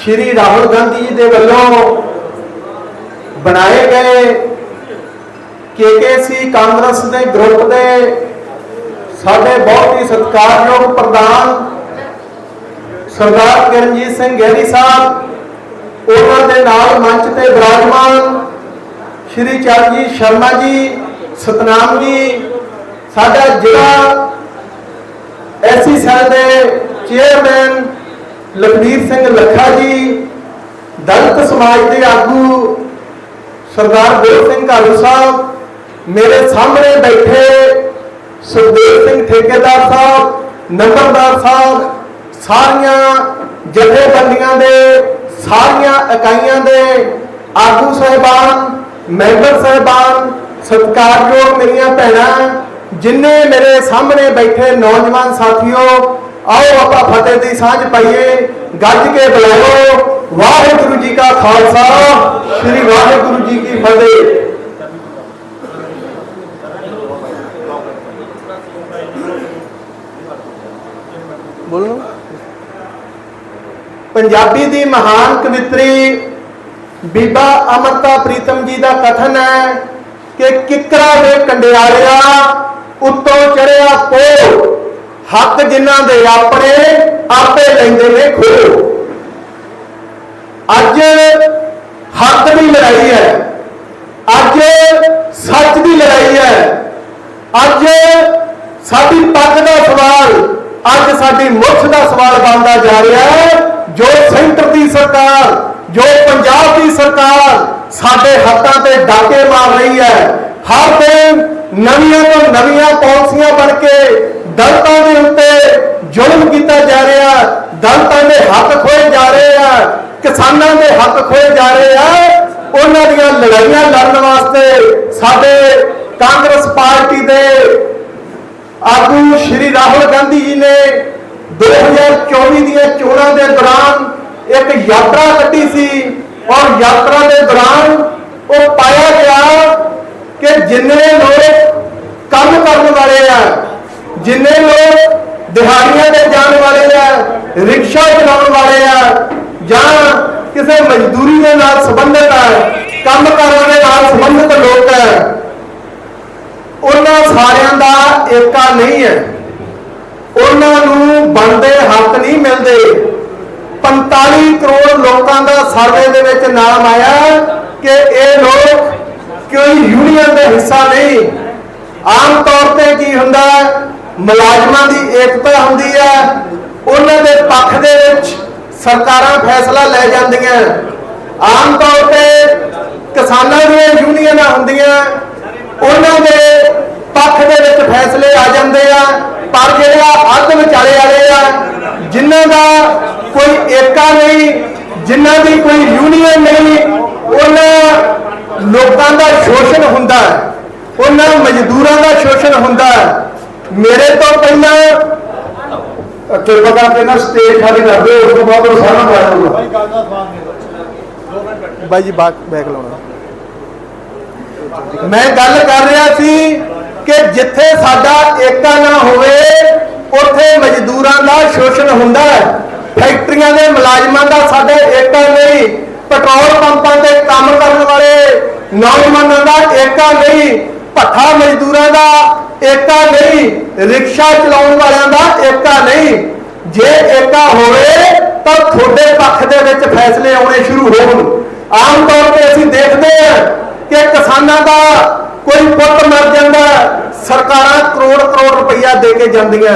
ਸ਼੍ਰੀ ਰਾਹੁਲ ਗਾਂਧੀ ਜੀ ਦੇ ਵੱਲੋਂ ਬਣਾਏ ਗਏ ਕੇਕੇਸੀ ਕਾਂਗਰਸ ਦੇ ਗਰੁੱਪ ਦੇ ਸਾਡੇ ਬਹੁਤ ਹੀ ਸਤਿਕਾਰਯੋਗ ਪ੍ਰਧਾਨ ਸਰਦਾਰ ਕਿਰਨਜੀਤ ਸਿੰਘ ਗੈਰੀ ਸਾਹਿਬ, ਉਹਨਾਂ ਦੇ ਨਾਲ ਮੰਚ ਤੇ ਵਿਰਾਜਮਾਨ ਸ਼੍ਰੀ ਚਰਨਜੀਤ ਸ਼ਰਮਾ ਜੀ, ਸਤਨਾਮ ਜੀ, ਸਾਡਾ ਜ਼ਿਲ੍ਹਾ ਐਸੀ ਸੈਲ ਦੇ ਚੇਅਰਮੈਨ ਲਖਵੀਰ ਸਿੰਘ ਲੱਖਾ ਜੀ, ਦਲਿਤ ਸਮਾਜ ਦੇ ਆਗੂ ਸਰਦਾਰ ਗੁਰ ਸਿੰਘ ਕਾਲੂ ਸਾਹਿਬ, ਮੇਰੇ ਸਾਹਮਣੇ ਬੈਠੇ ਸੁਖਦੇਵ ਸਿੰਘ ਠੇਕੇਦਾਰ ਸਾਹਿਬ, ਨੰਬਰਦਾਰ ਸਾਹਿਬ, ਸਾਰੀਆਂ ਜਥੇਬੰਦੀਆਂ ਦੇ, ਸਾਰੀਆਂ ਇਕਾਈਆਂ ਦੇ ਆਗੂ ਸਹਿਬਾਨ, ਮੈਂਬਰ ਸਹਿਬਾਨ, ਸਤਿਕਾਰਯੋਗ ਮੇਰੀਆਂ ਭੈਣਾਂ, ਜਿੰਨੇ ਮੇਰੇ ਸਾਹਮਣੇ ਬੈਠੇ ਨੌਜਵਾਨ ਸਾਥੀਓ ਆਓ ਆਪਾਂ ਫਤਿਹ ਦੀ ਸਾਂਝ ਪਾਈਏ, ਗੱਜ ਕੇ ਬੁਲਾਓ। ਵਾਹਿਗੁਰੂ ਜੀ ਕਾ ਖਾਲਸਾ, ਸ੍ਰੀ ਵਾਹਿਗੁਰੂ ਜੀ ਕੀ ਫਤਿਹ। ਬੋਲੋ। ਪੰਜਾਬੀ ਦੀ ਮਹਾਨ ਕਵਿਤਰੀ ਬੀਬਾ ਅਮਰਤਾ ਪ੍ਰੀਤਮ ਜੀ ਦਾ ਕਥਨ ਹੈ ਕਿ ਕਿਕਰਾ ਦੇ ਕੰਡਿਆਲਿਆ ਉੱਤੋਂ ਚੜਿਆ ਪੋ ਹੱਕ ਜਿਨ੍ਹਾਂ ਦੇ ਆਪਣੇ, ਆਪੇ ਲੈਂਦੇ ਨੇ ਖੋ ਅੱਜ ਹੱਕ ਦੀ ਲੜਾਈ ਹੈ। ਅੱਜ ਸੱਚ ਦੀ ਲੜਾਈ ਹੈ। ਅੱਜ ਸਾਡੀ ਪੱਗ ਦਾ ਸਵਾਲ, ਅੱਜ ਸਾਡੀ ਮੁੱਖ ਦਾ ਸਵਾਲ ਬਣਦਾ ਜਾ ਰਿਹਾ ਹੈ। ਜੋ ਸੈਂਟਰ ਦੀ ਸਰਕਾਰ, ਜੋ ਪੰਜਾਬ ਦੀ ਸਰਕਾਰ ਸਾਡੇ ਹੱਕਾਂ ਤੇ ਡਾਕੇ ਮਾਰ ਰਹੀ ਹੈ। ਹਰ ਦਿਨ ਨਵੀਆਂ ਤੋਂ ਨਵੀਆਂ ਪਾਲਿਸੀਆਂ ਬਣ ਕੇ ਦਲਤਾਂ ਦੇ ਉੱਤੇ ਜ਼ੁਲਮ ਕੀਤਾ ਜਾ ਰਿਹਾ, ਦਲਤਾਂ ਦੇ ਹੱਕ ਖੋਏ ਜਾ ਰਹੇ ਆ, ਕਿਸਾਨਾਂ ਦੇ ਹੱਕ ਖੋਏ ਜਾ ਰਹੇ ਆ, ਉਹਨਾਂ ਦੀਆਂ ਲੜਾਈਆਂ ਲੜਨ ਵਾਸਤੇ ਸਾਡੇ ਕਾਂਗਰਸ ਪਾਰਟੀ ਦੇ ਆਗੂ ਸ਼੍ਰੀ ਰਾਹੁਲ ਗਾਂਧੀ ਜੀ ਨੇ 2024 ਦੀਆਂ ਚੋਣਾਂ ਦੇ ਦੌਰਾਨ ਇੱਕ ਯਾਤਰਾ ਕੱਢੀ ਸੀ ਔਰ ਯਾਤਰਾ ਦੇ ਦੌਰਾਨ ਉਹ ਪਾਇਆ ਗਿਆ ਕਿ ਜਿੰਨੇ ਲੋਕ ਕੰਮ ਕਰਨ ਵਾਲੇ ਆ ਜਿੰਨੇ ਲੋਕ ਦਿਹਾੜੀਆਂ ਤੇ ਜਾਣ ਵਾਲੇ ਆ, ਰਿਕਸ਼ਾ ਚਲਾਉਣ ਵਾਲੇ ਆ, ਜਾਂ ਕਿਸੇ ਮਜ਼ਦੂਰੀ ਦੇ ਨਾਲ ਸੰਬੰਧਿਤ ਆ ਕੰਮ ਕਰਨ ਦੇ ਨਾਲ ਸੰਬੰਧਿਤ ਲੋਕ ਆ, ਉਹਨਾਂ ਸਾਰਿਆਂ ਦਾ ਏਕਾ ਨਹੀਂ ਹੈ ਉਹਨਾਂ ਨੂੰ ਬਣਦੇ ਹੱਕ ਨਹੀਂ ਮਿਲਦੇ 45 ਕਰੋੜ ਲੋਕਾਂ ਦਾ ਸਰਵੇ ਦੇ ਵਿੱਚ ਨਾਮ ਆਇਆ ਕਿ ਇਹ ਲੋਕ ਕੋਈ ਯੂਨੀਅਨ ਦਾ ਹਿੱਸਾ ਨਹੀਂ ਆਮ ਤੌਰ ਤੇ ਕੀ ਹੁੰਦਾ ਹੈ? ਮੁਲਾਜ਼ਮਾਂ ਦੀ ਏਕਤਾ ਹੁੰਦੀ ਹੈ। ਉਹਨਾਂ ਦੇ ਪੱਖ ਦੇ ਵਿੱਚ ਸਰਕਾਰਾਂ ਫੈਸਲਾ ਲੈ ਜਾਂਦੀਆਂ। ਆਮ ਤੌਰ ਤੇ ਕਿਸਾਨਾਂ ਦੀਆਂ ਯੂਨੀਅਨਾਂ ਹੁੰਦੀਆਂ। ਉਹਨਾਂ ਦੇ ਪੱਖ ਦੇ ਵਿੱਚ ਫੈਸਲੇ ਆ ਜਾਂਦੇ ਆ। ਪਰ ਜਿਹੜਾ ਅੱਧ ਵਿਚਾਲੇ ਵਾਲੇ ਆ, ਜਿਨ੍ਹਾਂ ਦਾ ਕੋਈ ਏਕਾ ਨਹੀਂ, ਜਿਨ੍ਹਾਂ ਦੀ ਕੋਈ ਯੂਨੀਅਨ ਨਹੀਂ, ਉਹਨਾਂ ਲੋਕਾਂ ਦਾ ਸ਼ੋਸ਼ਣ ਹੁੰਦਾ। ਉਹਨਾਂ ਮਜ਼ਦੂਰਾਂ ਦਾ ਸ਼ੋਸ਼ਣ ਹੁੰਦਾ। ਮੇਰੇ ਤੋਂ ਪਹਿਲਾਂ ਕਿਰਪਾ ਕਰਕੇ ਨਾ ਸਟੇਜ ਖਾਲੀ ਕਰ ਦਿਓ ਉਸ ਤੋਂ ਬਾਅਦ ਉਹ ਸਾਰਾ ਪਾਇਆ ਬਾਈ ਜੀ ਬਾਕ ਬੈਕ ਲਾਉਣਾ। ਮੈਂ ਗੱਲ ਕਰ ਰਿਹਾ ਸੀ ਕਿ ਜਿੱਥੇ ਸਾਡਾ ਏਕਾ ਨਾ ਹੋਵੇ ਉੱਥੇ ਮਜ਼ਦੂਰਾਂ ਦਾ ਸ਼ੋਸ਼ਣ ਹੁੰਦਾ ਹੈ। ਫੈਕਟਰੀਆਂ ਦੇ ਮੁਲਾਜ਼ਮਾਂ ਦਾ ਸਾਡੇ ਏਕਾ ਨਹੀਂ ਪੈਟਰੋਲ ਪੰਪਾਂ ਤੇ ਕੰਮ ਕਰਨ ਵਾਲੇ ਨੌਜਵਾਨਾਂ ਦਾ ਏਕਾ ਨਹੀਂ ਭੱਠਾ ਮਜ਼ਦੂਰਾਂ ਦਾ ਏਕਾ ਨਹੀਂ, ਰਿਕਸ਼ਾ ਚਲਾਉਣ ਵਾਲਿਆਂ ਦਾ ਏਕਾ ਨਹੀਂ। ਜੇ ਏਕਾ ਹੋਵੇ, ਤਾਂ ਤੁਹਾਡੇ ਪੱਖ ਦੇ ਵਿੱਚ ਫੈਸਲੇ ਆਉਣੇ ਸ਼ੁਰੂ ਹੋਣ ਆਮ ਤੌਰ ਤੇ ਅਸੀਂ ਦੇਖਦੇ ਹਾਂ ਕਿ ਕਿਸਾਨਾਂ ਦਾ ਕੋਈ ਪੁੱਤ ਮਰ ਜਾਂਦਾ, ਸਰਕਾਰਾਂ ਕਰੋੜ ਕਰੋੜ ਰੁਪਈਆ ਦੇ ਕੇ ਜਾਂਦੀਆਂ।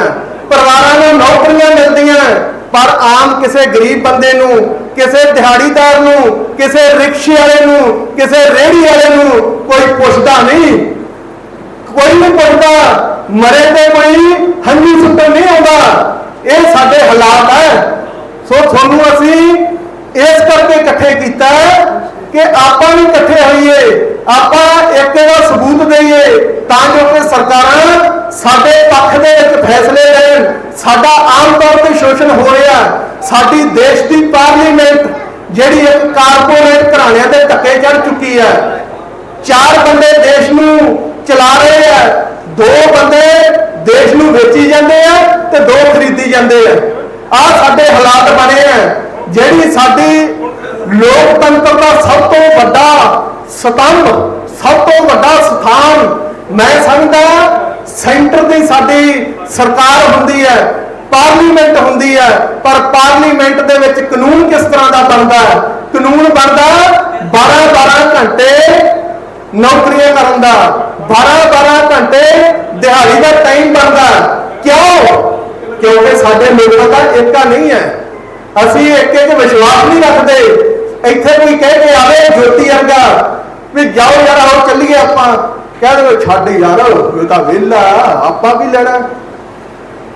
ਪਰਿਵਾਰਾਂ ਨੂੰ ਨੌਕਰੀਆਂ ਮਿਲਦੀਆਂ, ਪਰ ਆਮ ਕਿਸੇ ਗਰੀਬ ਬੰਦੇ ਨੂੰ, ਕਿਸੇ ਦਿਹਾੜੀਦਾਰ ਨੂੰ, ਕਿਸੇ ਰਿਕਸ਼ੇ ਵਾਲੇ ਨੂੰ, ਕਿਸੇ ਰੇਹੜੀ ਵਾਲੇ ਨੂੰ ਕੋਈ ਪੁੱਛਦਾ ਨਹੀਂ। ਕੋਈ ਨਹੀਂ ਪੁੱਛਦਾ ਮਰੇ ਤੇ ਕੋਈ ਹੰਝੂ ਸੁੱਟਣ ਨਹੀਂ ਆਉਂਦਾ। ਇਹ ਸਾਡੇ ਹਾਲਾਤ ਹੈ। ਸੋ ਤੁਹਾਨੂੰ ਅਸੀਂ ਇਸ ਕਰਕੇ ਇਕੱਠੇ ਕੀਤਾ ਕਿ ਆਪਾਂ ਵੀ ਇਕੱਠੇ ਹੋਈਏ, ਆਪਾਂ ਇੱਕ ਦਾ ਸਬੂਤ ਦਈਏ ਤਾਂ ਜੋ ਕਿ ਸਰਕਾਰਾਂ ਸਾਡੇ ਪੱਖ ਦੇ ਵਿੱਚ ਫੈਸਲੇ ਲੈਣ, ਸਾਡਾ ਆਮ ਤੌਰ ਤੇ ਸ਼ੋਸ਼ਣ ਹੋ ਰਿਹਾ ਸਾਡੀ ਦੇਸ਼ ਦੀ ਪਾਰਲੀਮੈਂਟ ਜਿਹੜੀ ਇੱਕ ਕਾਰਪੋਰੇਟ ਘਰਾਣਿਆਂ ਦੇ ਧੱਕੇ ਚੜ ਚੁੱਕੀ ਹੈ। ਚਾਰ ਬੰਦੇ ਦੇਸ਼ ਨੂੰ ਚਲਾ ਰਹੇ ਆ। ਦੋ ਬੰਦੇ ਦੇਸ਼ ਨੂੰ ਵੇਚੀ ਜਾਂਦੇ ਆ ਤੇ ਦੋ ਖਰੀਦੀ ਜਾਂਦੇ ਆ। ਆ ਸਾਡੇ ਹਾਲਾਤ ਬਣੇ ਆ। ਜਿਹੜੀ ਸਾਡੀ ਸਭ ਤੋਂ ਵੱਡਾ ਸਤੰਭ, ਸਭ ਤੋਂ ਵੱਡਾ ਸਥਾਨ ਮੈਂ ਸਮਝਦਾ ਸੈਂਟਰ ਦੀ ਸਾਡੀ ਸਰਕਾਰ ਹੁੰਦੀ ਹੈ ਪਾਰਲੀਮੈਂਟ ਹੁੰਦੀ ਹੈ ਪਰ ਪਾਰਲੀਮੈਂਟ ਦੇ ਵਿੱਚ ਕਾਨੂੰਨ ਕਿਸ ਤਰ੍ਹਾਂ ਦਾ ਬਣਦਾ? ਹੈ ਕਾਨੂੰਨ ਬਣਦਾ 12 12 ਘੰਟੇ ਨੌਕਰੀਆਂ ਕਰਨ ਦਾ। 12 12 ਘੰਟੇ ਦਿਹਾੜੀ ਦਾ ਟਾਈਮ ਬਣਦਾ। ਕਿਉਂ? ਕਿਉਂਕਿ ਸਾਡੇ ਲੋਕਾਂ ਦਾ ਏਕਾ ਨਹੀਂ ਹੈ। ਅਸੀਂ ਇੱਕ ਇੱਕ ਵਿਸ਼ਵਾਸ ਨਹੀਂ ਰੱਖਦੇ। ਇੱਥੇ ਕੋਈ ਕਹਿ ਕੇ ਆਵੇ, ਜੋਤੀ ਵਰਗਾ, ਵੀ ਜਾਓ ਯਾਰ, ਆਓ, ਚੱਲੀਏ ਆਪਾਂ। ਕਹਿ ਦੇਵੇ, ਛੱਡ ਯਾਰ, ਇਹ ਤਾਂ ਵਿਹਲਾ ਆਪਾਂ ਵੀ ਲੈਣਾ?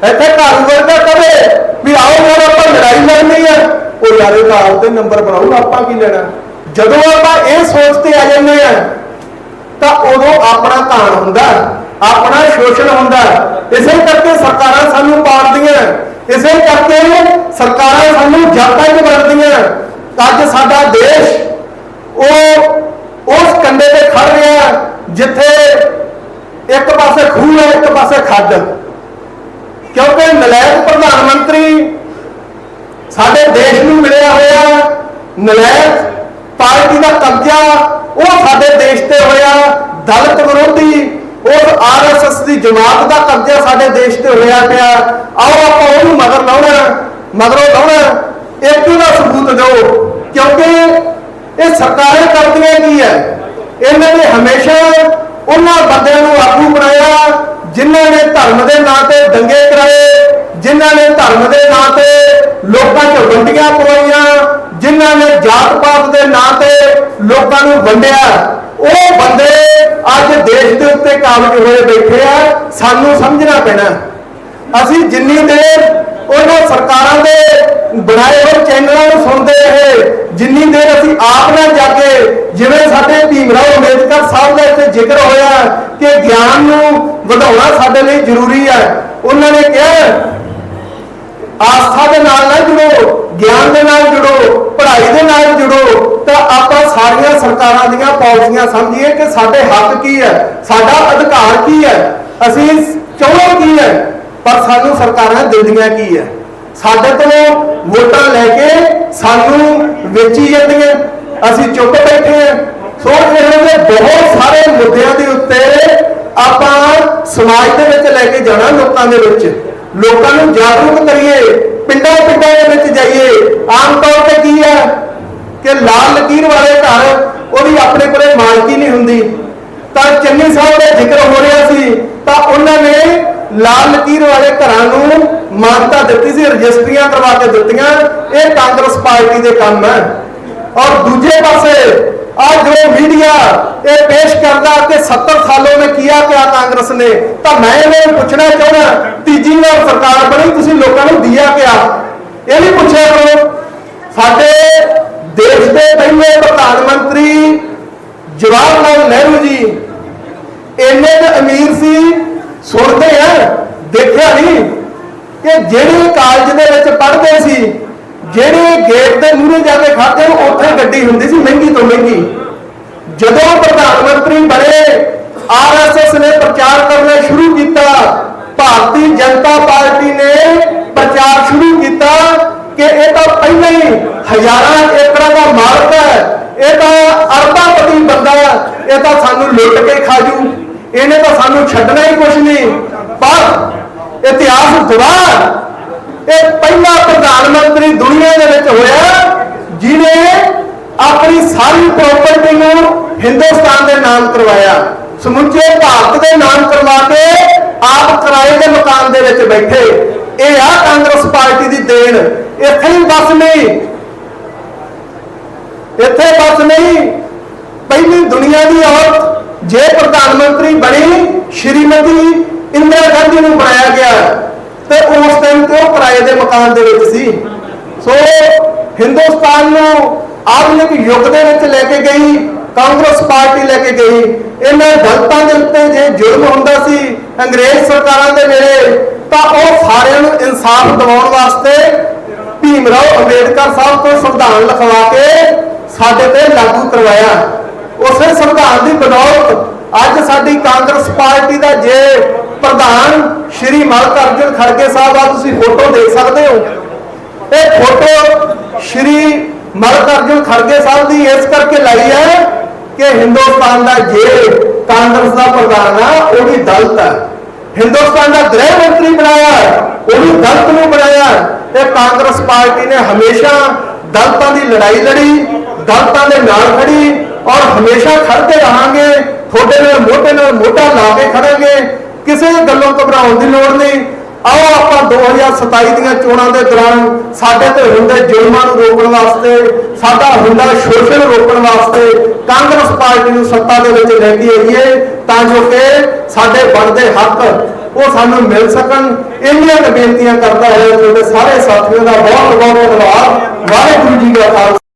ਇੱਥੇ ਘਰ ਵਰਗਾ ਕਵੇ, ਵੀ ਆਓ ਯਾਰ, ਆਪਾਂ ਲੜਾਈ ਲੜਨੀ ਹੈ ਉਹ ਯਾਰ, ਇਹ ਤਾਂ ਆਪਦੇ ਨੰਬਰ ਬਣਾਉ ਆਪਾਂ ਕੀ ਲੈਣਾ? ਜਦੋਂ ਆਪਾਂ ਇਹ ਸੋਚ ਤੇ ਆ ਜਾਂਦੇ ਆ ਤਾਂ ਉਦੋਂ ਆਪਣਾ ਕਾਣ ਹੁੰਦਾ ਆਪਣਾ ਸ਼ੋਸ਼ਣ ਹੁੰਦਾ ਇਸੇ ਕਰਕੇ ਸਰਕਾਰਾਂ ਸਾਨੂੰ ਪਾੜਦੀਆਂ ਇਸੇ ਕਰਕੇ ਸਰਕਾਰਾਂ ਸਾਨੂੰ ਜਾਤਾਂ 'ਚ ਵੰਡਦੀਆਂ ਅੱਜ ਸਾਡਾ ਦੇਸ਼ ਉਹ ਉਸ ਕੰਡੇ ਤੇ ਖੜ ਰਿਹਾ ਜਿੱਥੇ ਇੱਕ ਪਾਸੇ ਖੂਹ ਹੈ, ਇੱਕ ਪਾਸੇ ਖੱਡ। ਕਿਉਂਕਿ ਨਲਾਇਕ ਪ੍ਰਧਾਨ ਮੰਤਰੀ ਸਾਡੇ ਦੇਸ਼ ਨੂੰ ਮਿਲਿਆ ਹੋਇਆ ਨਲਾਇਕ ਪਾਰਟੀ ਦਾ ਕਬਜ਼ਾ ਉਹ ਸਾਡੇ ਦੇਸ਼ ਤੇ ਹੋਇਆ ਦਲਿਤ ਵਿਰੋਧੀ ਉਸ ਆਰਐਸਐਸ ਦੀ ਜਮਾਤ ਦਾ ਕਬਜ਼ਾ ਸਾਡੇ ਦੇਸ਼ ਤੇ ਹੋਇਆ ਪਿਆ। ਆਓ ਆਪਾਂ ਉਹਨੂੰ ਮਗਰ ਲਾਉਣਾ, ਮਗਰੋਂ ਲਾਉਣਾ। ਇੱਕ ਦਾ ਸਬੂਤ ਦਿਓ, ਕਿਉਂਕਿ ਇਹ ਸਰਕਾਰਾਂ ਕਰਦੀਆਂ ਕੀ ਹੈ। ਇਹਨਾਂ ਨੇ ਹਮੇਸ਼ਾ ਉਹਨਾਂ ਬੰਦਿਆਂ ਨੂੰ ਆਗੂ ਬਣਾਇਆ, ਜਿਨ੍ਹਾਂ ਨੇ ਧਰਮ ਦੇ ਨਾਂ ਤੇ ਦੰਗੇ ਕਰਾਏ, ਜਿਨ੍ਹਾਂ ਨੇ ਧਰਮ ਦੇ ਨਾਂ ਤੇ ਲੋਕਾਂ 'ਚ ਵੰਡੀਆਂ ਪਵਾਈਆਂ, ਜਿਨ੍ਹਾਂ ਨੇ ਜਾਤ ਪਾਤ ਦੇ ਨਾਂ ਤੇ ਲੋਕਾਂ ਨੂੰ ਵੰਡਿਆ। ਉਹ ਬੰਦੇ ਅੱਜ ਦੇਸ਼ ਦੇ ਉੱਤੇ ਕਾਬਜ ਹੋਏ ਬੈਠੇ ਆ, ਸਾਨੂੰ ਸਮਝਣਾ ਪੈਣਾ। ਅਸੀਂ ਜਿੰਨੀ ਦੇਰ ਉਹਨਾਂ ਸਰਕਾਰਾਂ ਦੇ ਬਣਾਏ ਹੋਏ ਚੈਨਲਾਂ ਨੂੰ ਸੁਣਦੇ ਰਹੇ, ਜਿੰਨੀ ਦੇਰ ਅਸੀਂ ਆਪ ਨਾਲ ਜਾ ਕੇ ਜਿਵੇਂ ਸਾਡੇ ਭੀਮਰਾਓ ਅੰਬੇਦਕਰ ਸਾਹਿਬ ਦਾ ਇੱਥੇ ਜ਼ਿਕਰ ਹੋਇਆ ਕਿ ਗਿਆਨ ਨੂੰ ਵਧਾਉਣਾ ਸਾਡੇ ਲਈ ਜ਼ਰੂਰੀ ਹੈ ਉਹਨਾਂ ਨੇ ਕਿਹਾ ਆਸਥਾ ਦੇ ਨਾਲ ਨਾ ਜੁੜੋ, ਗਿਆਨ ਦੇ ਨਾਲ ਜੁੜੋ, ਪੜ੍ਹਾਈ ਦੇ ਨਾਲ ਜੁੜੋ, ਤਾਂ ਆਪਾਂ ਸਾਰੀਆਂ ਸਰਕਾਰਾਂ ਦੀਆਂ ਪਾਲਿਸੀਆਂ ਸਮਝੀਏ ਕਿ ਸਾਡੇ ਹੱਕ ਕੀ ਹੈ, ਸਾਡਾ ਅਧਿਕਾਰ ਕੀ ਹੈ, ਅਸੀਂ ਚਾਹੁੰਦੇ ਕੀ ਹੈ, ਪਰ ਸਾਨੂੰ ਸਰਕਾਰਾਂ ਦਿੰਦੀਆਂ ਕੀ ਹੈ? ਸਾਡੇ ਤੋਂ ਵੋਟਾਂ ਲੈ ਕੇ ਸਾਨੂੰ ਵੇਚੀ ਜਾਂਦੀਆਂ, ਅਸੀਂ ਚੁੱਪ ਬੈਠੇ ਹਾਂ। ਸੋ ਇਹੋ ਜਿਹੇ ਬਹੁਤ ਸਾਰੇ ਮੁੱਦਿਆਂ ਦੇ ਉੱਤੇ ਆਪਾਂ ਸਮਾਜ ਦੇ ਵਿੱਚ ਲੈ ਕੇ ਜਾਣਾ ਲੋਕਾਂ ਦੇ ਵਿੱਚ। ਲੋਕਾਂ ਨੂੰ ਜਾਗਰੂਕ ਕਰੀਏ, ਪਿੰਡਾਂ ਪਿੰਡਾਂ ਦੇ ਵਿੱਚ ਜਾਈਏ। ਆਮ ਤੌਰ ਤੇ ਕੀ ਹੈ ਕਿ ਲਾਲ ਲਕੀਰ ਵਾਲੇ ਘਰ ਉਹਦੀ ਆਪਣੇ ਕੋਲੇ ਮਾਲਕੀ ਨਹੀਂ ਹੁੰਦੀ। ਤਾਂ ਚੰਨੀ ਸਾਹਿਬ ਦਾ ਜ਼ਿਕਰ ਹੋ ਰਿਹਾ ਸੀ, ਤਾਂ ਉਹਨਾਂ ਨੇ ਲਾਲ ਲਕੀਰ ਵਾਲੇ ਘਰਾਂ ਨੂੰ ਮਾਨਤਾ ਦਿੱਤੀ ਸੀ, ਰਜਿਸਟਰੀਆਂ ਕਰਵਾ ਕੇ ਦਿੱਤੀਆਂ। ਇਹ ਕਾਂਗਰਸ ਪਾਰਟੀ ਦੇ ਕੰਮ ਹੈ। ਔਰ ਦੂਜੇ ਪਾਸੇ ਆ ਜੋ ਮੀਡੀਆ ਇਹ ਪੇਸ਼ ਕਰਦਾ ਕਿ 70 ਸਾਲੋਂ में ਰੁਪਈਆ ਪਿਆ ਕਾਂਗਰਸ ਨੇ? ਤਾਂ ਮੈਂ ਇਹ ਪੁੱਛਣਾ ਚਾਹੁੰਦਾ, ਤੀਜੀ ਵਾਰ ਸਰਕਾਰ ਬਣੀ, ਤੁਸੀਂ ਲੋਕਾਂ ਨੂੰ ਦਿਆ ਪਿਆ ਇਹ ਵੀ ਪੁੱਛਿਆ ਕਰੋ। ਸਾਡੇ ਦੇਸ਼ ਦੇ ਪਹਿਲੇ ਪ੍ਰਧਾਨ ਮੰਤਰੀ ਜਵਾਹਰ ਲਾਲ ਨਹਿਰੂ ਜੀ, ਇੰਨੇ ਤੇ ਅਮੀਰ ਸੀ, ਸੁਣਦੇ ਆ, ਦੇਖਿਆ ਨਹੀਂ। ਕਿ ਜਿਹੜੇ ਕਾਲਜ ਦੇ ਵਿੱਚ ਪੜ੍ਹਦੇ ਸੀ, ਜਿਹੜੇ ਗੇਟ ਦੇ ਮੂਹਰੇ ਜਾ ਕੇ ਖਾਤੇ ਉੱਥੇ ਗੱਡੀ ਹੁੰਦੀ ਸੀ, ਮਹਿੰਗੀ ਤੋਂ ਮਹਿੰਗੀ। ਜਦੋਂ ਪ੍ਰਧਾਨ ਮੰਤਰੀ ਬਣੇ ਆਰਐਸਐਸ ਨੇ ਪ੍ਰਚਾਰ ਕਰਨਾ ਸ਼ੁਰੂ ਕੀਤਾ। ਭਾਰਤੀ ਜਨਤਾ ਪਾਰਟੀ ਨੇ ਪ੍ਰਚਾਰ ਸ਼ੁਰੂ ਕੀਤਾ ਕਿ ਇਹ ਤਾਂ ਪਹਿਲਾਂ ਹੀ ਹਜ਼ਾਰਾਂ ਏਕੜਾਂ ਦਾ ਮਾਲਕ ਹੈ। ਇਹ ਤਾਂ ਅਰਬਾਪਤੀ ਬੰਦਾ ਹੈ, ਇਹ ਤਾਂ ਸਾਨੂੰ ਲੁੱਟ ਕੇ ਖਾਜੂ ਇਹਨੇ ਤਾਂ ਸਾਨੂੰ ਛੱਡਣਾ ਹੀ ਕੁਛ ਨਹੀਂ। ਪਰ ਇਤਿਹਾਸ ਗਵਾਹ ਇਹ ਪਹਿਲਾ ਪ੍ਰਧਾਨ ਮੰਤਰੀ ਦੁਨੀਆ ਦੇ ਵਿੱਚ ਹੋਇਆ ਜਿਨੇ ਆਪਣੀ ਸਾਰੀ ਪ੍ਰਾਪਰਟੀ ਨੂੰ ਹਿੰਦੁਸਤਾਨ ਦੇ ਨਾਮ ਕਰਵਾਇਆ। ਸਮੁੱਚੇ ਭਾਰਤ ਦੇ ਨਾਮ ਕਰਵਾ ਕੇ ਆਪ ਕਿਰਾਏ ਦੇ ਮਕਾਨ ਦੇ ਵਿੱਚ ਬੈਠੇ। ਇਹ ਆ ਕਾਂਗਰਸ ਪਾਰਟੀ ਦੀ ਦੇਣ। ਇੱਥੇ ਹੀ ਬਸ ਨਹੀਂ। ਇੱਥੇ ਬਸ ਨਹੀਂ। ਪਹਿਲੀ ਦੁਨੀਆ ਦੀ ਔਰਤ, ਜੇ ਪ੍ਰਧਾਨ ਮੰਤਰੀ ਬਣੀ, ਸ਼੍ਰੀਮਤੀ ਇੰਦਰਾ ਗਾਂਧੀ ਨੂੰ ਬਣਾਇਆ ਗਿਆ। ਤੇ ਉਸ ਟਾਈਮ ਤੇ ਉਹ ਕਿਰਾਏ ਦੇ ਮਕਾਨ ਦੇ ਵਿੱਚ ਸੀ। ਸੋ ਹਿੰਦੁਸਤਾਨ ਨੂੰ ਆਧੁਨਿਕ ਯੁੱਗ ਦੇ ਵਿੱਚ ਲੈ ਕੇ ਗਈ। ਕਾਂਗਰਸ ਪਾਰਟੀ ਲੈ ਕੇ ਗਈ। ਇਹਨਾਂ ਦਲਤਾਂ ਦੇ ਉੱਤੇ ਜੇ ਜ਼ੁਲਮ ਹੁੰਦਾ ਸੀ ਅੰਗਰੇਜ਼ ਸਰਕਾਰਾਂ ਦੇ ਵੇਲੇ, ਤਾਂ ਉਹ ਸਾਰਿਆਂ ਨੂੰ ਇਨਸਾਫ ਦਿਵਾਉਣ ਵਾਸਤੇ ਭੀਮਰਾਓ ਅੰਬੇਡਕਰ ਸਾਹਿਬ ਤੋਂ ਸੰਵਿਧਾਨ ਲਿਖਵਾ ਕੇ ਸਾਡੇ ਤੇ ਲਾਗੂ ਕਰਵਾਇਆ। ਉਸੇ ਸੰਵਿਧਾਨ ਦੀ ਬਦੌਲਤ ਅੱਜ ਸਾਡੀ ਕਾਂਗਰਸ ਪਾਰਟੀ ਦਾ ਜੇ ਪ੍ਰਧਾਨ ਸ਼੍ਰੀ ਮਲਕ ਅਰਜੁਨ ਖੜਗੇ ਸਾਹਿਬ ਆ ਤੁਸੀਂ ਫੋਟੋ ਦੇਖ ਸਕਦੇ ਹੋ। ਇਹ ਫੋਟੋ ਸ਼੍ਰੀ ਮਲਕ ਅਰਜੁਨ ਖੜਗੇ ਸਾਹਿਬ ਦੀ ਇਸ ਕਰਕੇ ਲਾਈ ਹੈ ਕਿ ਹਿੰਦੁਸਤਾਨ ਦਾ ਜੇ ਕਾਂਗਰਸ ਦਾ ਪ੍ਰਧਾਨ ਆ ਉਹ ਵੀ ਦਲਤ ਹੈ ਹਿੰਦੁਸਤਾਨ ਦਾ ਗ੍ਰਹਿ ਮੰਤਰੀ ਬਣਾਇਆ ਉਹ ਵੀ ਦਲਿਤ ਨੂੰ ਬਣਾਇਆ। ਹੈ। ਕਾਂਗਰਸ ਪਾਰਟੀ ਨੇ ਹਮੇਸ਼ਾ ਦਲਿਤਾਂ ਦੀ ਲੜਾਈ ਲੜੀ, ਦਲਿਤਾਂ ਦੇ ਨਾਲ ਖੜੀ ਔਰ ਹਮੇਸ਼ਾ ਖੜਦੇ ਰਹਾਂਗੇ, ਤੁਹਾਡੇ ਨਾਲ ਮੋਢੇ ਨਾਲ ਮੋਢਾ ਲਾ ਕੇ ਖੜਾਂਗੇ ਕਿਸੇ ਗੱਲੋਂ ਘਬਰਾਉਣ ਦੀ ਲੋੜ ਨਹੀਂ। ਆਓ ਆਪਾਂ 2027 ਦੀਆਂ ਚੋਣਾਂ ਦੇ ਦੌਰਾਨ ਸਾਡੇ ਤੇ ਹੁੰਦੇ ਜ਼ੁਲਮਾਂ ਨੂੰ ਰੋਕਣ ਵਾਸਤੇ, ਸਾਡਾ ਹੁੰਦਾ ਸ਼ੋਸ਼ਣ ਰੋਕਣ ਵਾਸਤੇ ਕਾਂਗਰਸ ਪਾਰਟੀ ਨੂੰ ਸੱਤਾ ਦੇ ਵਿੱਚ ਲੈ ਕੇ ਆਈਏ ਤਾਂ ਜੋ ਕਿ ਸਾਡੇ ਬਣਦੇ ਹੱਕ ਉਹ ਸਾਨੂੰ ਮਿਲ ਸਕਣ। ਇੰਨੀਆਂ ਕੁ ਬੇਨਤੀਆਂ ਕਰਦਾ ਹੈ ਤੁਹਾਡੇ ਸਾਰੇ ਸਾਥੀਆਂ ਦਾ ਬਹੁਤ ਬਹੁਤ ਧੰਨਵਾਦ। ਵਾਹਿਗੁਰੂ ਜੀ ਕਾ ਖਾਲਸਾ।